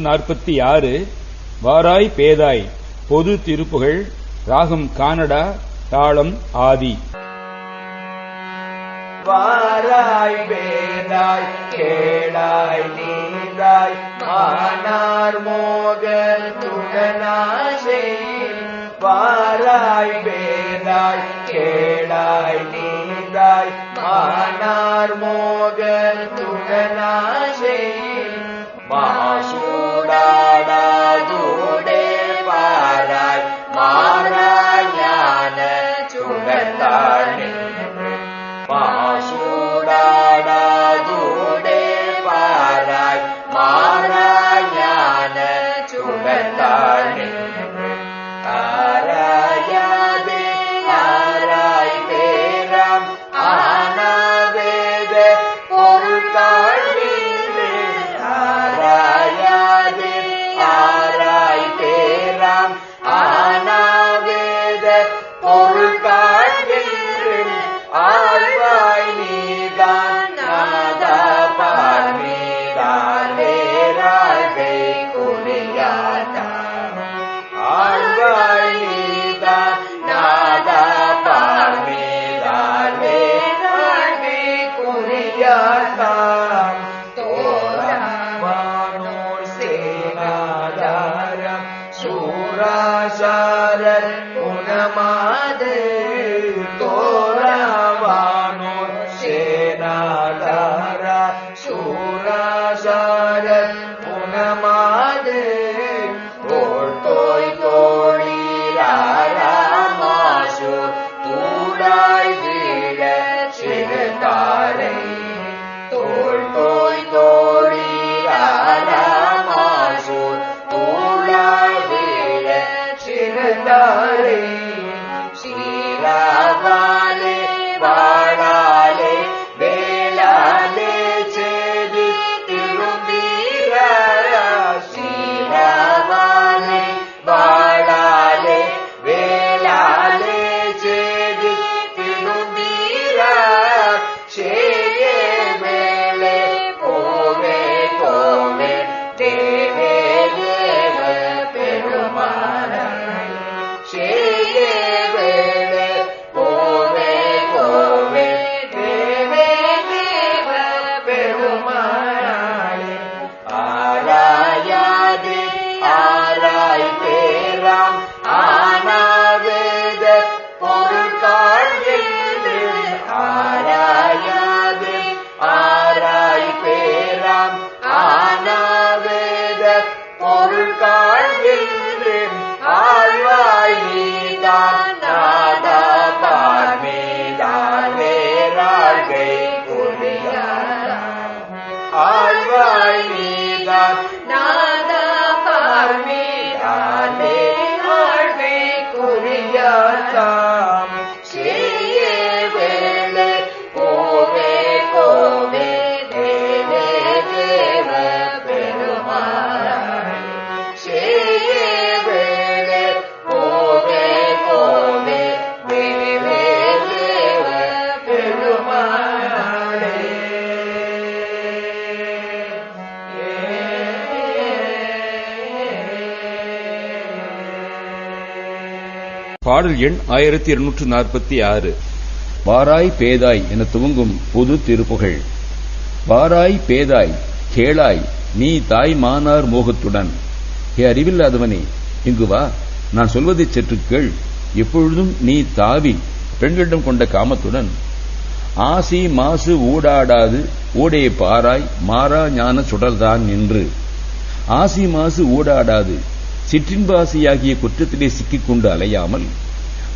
நாற்பத்தி ஆறு வாராய் பேதாய் பொது திருப்புகள் ராகம் கானடா தாளம் ஆதி. வாராய் வேதாய் கேளாய் நீதாய் மானார் மோக துணனாசை வாராய் வேதாய் கேளாய் நீதாய் மானார் மோக துணனாசை மாசூ சீராவாலே பாடல் எண் ஆயிரத்தி இருநூற்று நாற்பத்தி ஆறு. வாராய் பேதாய் என துவங்கும் பொது திருப்புகழ் வாராய் பேதாய் கேளாய் நீ தாய் மானார் மோகத்துடன். ஏ அறிவில்லாதவனே இங்கு வா. நான் சொல்வதைச் சற்று கேள். எப்பொழுதும் நீ தாவி பெண்களிடம் கொண்ட காமத்துடன். ஆசி மாசு ஊடாடாது ஊடே பாராய் மாறா ஞான சுடர்தான் நின்று. ஆசி மாசு ஊடாடாது சிற்றின்பாசியாகிய குற்றத்திலே சிக்கிக் கொண்டு அலையாமல்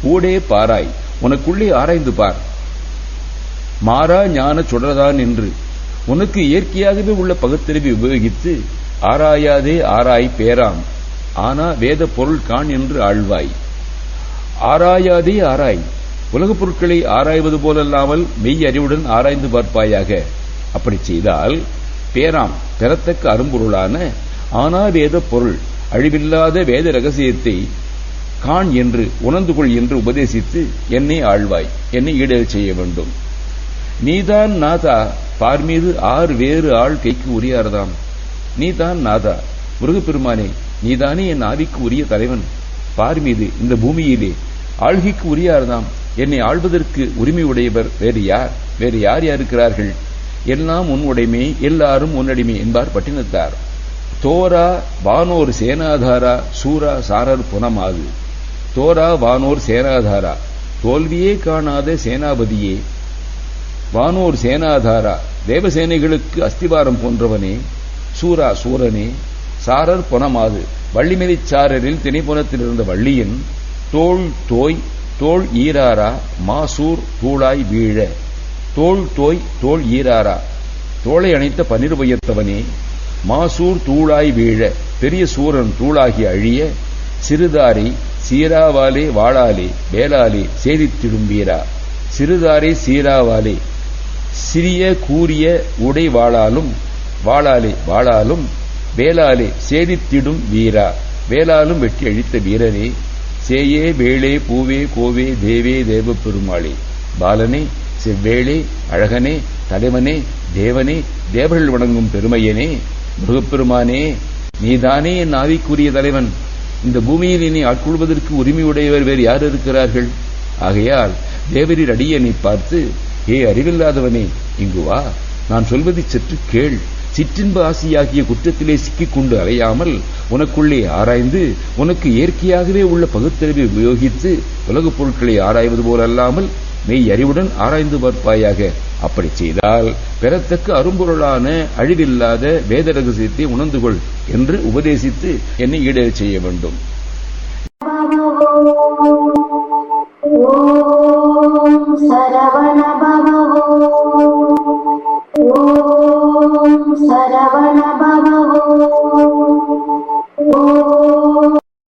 ஊடே பாராய் உனக்குள்ளே ஆராய்ந்து பார். மாறா ஞான சுடர்தான் என்று உனக்கு இயற்கையாகவே உள்ள பகுத்தறிவை உபயோகித்து ஆராயாதே ஆராய் பேராம். ஆனா வேத பொருள் காண் என்று ஆழ்வாய். ஆராயாதே ஆராய் உலகப் பொருட்களை ஆராய்வது போலல்லாமல் மெய் அறிவுடன் ஆராய்ந்து பார்ப்பாயாக. அப்படி செய்தால் பேராம் பெறத்தக்க அரும்பொருளான ஆனா வேத பொருள் அழிவில்லாத வேத ரகசியத்தை காண் என்று உணர்ந்து கொள் என்று உபதேசித்து என்னை ஆழ்வாய் என்னை ஈடேறச் செய்ய வேண்டும். நீதான் நாதா பார் மீது ஆறு வேறு ஆள் கைக்கு உரியாரதாம். நீதான் நாதா முருகப்பெருமானே நீதானே என் ஆவிக்கு உரிய தலைவன். பார் மீது இந்த பூமியிலே ஆள்கைக்கு உரியார்தாம். என்னை ஆள்வதற்கு உரிமை உடையவர் வேறு யார் வேறு யார் யார் இருக்கிறார்கள்? எல்லாம் உன் உடைமை எல்லாரும் உன்னடிமை என்பார் பட்டினத்தார். தோரா வானோர் சேனாதாரா சூரா சாரர் புனமாது தோரா வானோர் சேனாதாரா தோல்வியே காணாத சேனாபதியே. வானோர் சேனாதாரா தேவசேனைகளுக்கு அஸ்திவாரம் போன்றவனே. சூரா சூரனே சாரர் பொனமாது வள்ளிமெதிச் சாரரில் திணைப்புணத்தில் இருந்த வள்ளியின் தோள் தோய் தோள் ஈராரா மாசூர் தூளாய் வீழ. தோல் தோய் தோல் ஈராரா தோளை அணைத்த பனிர் பயத்தவனே மாசூர் தூளாய் வீழ பெரிய சூரன் தூளாகி அழிய சிறுதாரி சீராவாலே வாழாலே வேளாலே சேதித்திடும் வீரா சிறுதாரே சீராவாலே சிறிய கூரிய உடை வாழாலும் வாழாலே வாழாலும் வேளாலே சேதித்திடும் வீரா வேளாலும் வெட்டி அழித்த வீரரே சேயே வேளே பூவே கோவே தேவே தேவ பெருமாளே. பாலனே செவ்வேளே அழகனே தலைவனே தேவனே தேவர்கள் வணங்கும் பெருமையனே. முருகப்பெருமானே நீதானே என் ஆவிக்குரிய தலைவன். இந்த பூமியில் இனி ஆட்கொள்வதற்கு உரிமையுடையவர் வேறு யார் இருக்கிறார்கள்? ஆகையால் தேவரீர் அடியனை பார்த்து ஏ அறிவில்லாதவனே இங்கு வா. நான் சொல்வதை சற்று கேள். சிற்றின்பு ஆசியாகிய குற்றத்திலே சிக்கிக்கொண்டு அலையாமல் உனக்குள்ளே ஆராய்ந்து உனக்கு இயற்கையாகவே உள்ள பகுத்தறிவை உபயோகித்து உலகப் பொருட்களை ஆராய்வது போலல்லாமல் மெய் அறிவுடன் ஆராய்ந்து பார்ப்பாயாக. அப்படி செய்தால் பெறத்தக்க அரும்பொருளான அழிவில்லாத வேத ரகசியத்தை உணர்ந்து கொள் என்று உபதேசித்து என்னை ஈடு செய்ய வேண்டும்.